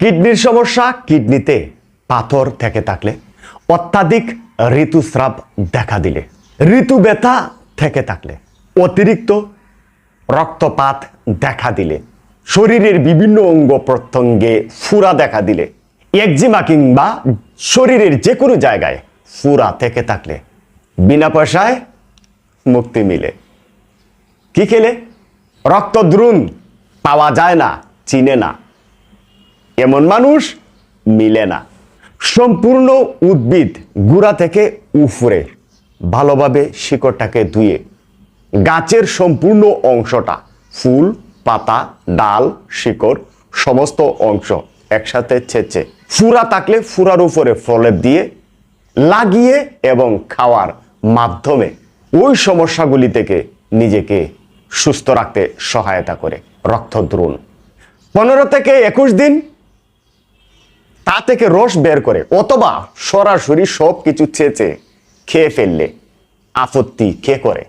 কিডনির সমস্যা, কিডনিতে পাথর থেকে থাকলে, অত্যাধিক ঋতুস্রাব দেখা দিলে, ঋতু ব্যথা থেকে থাকলে, অতিরিক্ত রক্তপাত দেখা দিলে, শরীরের বিভিন্ন অঙ্গ প্রত্যঙ্গে ফুরা দেখা দিলে, একজিমা কিংবা শরীরের যে কোনো জায়গায় ফুরা থেকে থাকলে, বিনা পয়সায় মুক্তি মিলে। কি খেলে? রক্তদ্রুণ পাওয়া যায় না, চিনে না। এমন মানুষ মিলে না। সম্পূর্ণ উদ্ভিদ গুড়া থেকে উফরে, ভালোভাবে শিকড়টাকে ধুয়ে, গাছের সম্পূর্ণ অংশটা, ফুল, পাতা, ডাল, শিকড়, সমস্ত অংশ একসাথে ছেঁচে, ফুরা থাকলে ফুরার উপরে ফলেপ দিয়ে লাগিয়ে এবং খাওয়ার মাধ্যমে ওই সমস্যাগুলি থেকে নিজেকে সুস্থ রাখতে সহায়তা করে। রক্তদ্রুণ। পনেরো থেকে একুশ দিন তা থেকে রস বের করে অথবা সরাসরি সব কিছু চেঁচে খেয়ে ফেললে আপত্তি কে করে?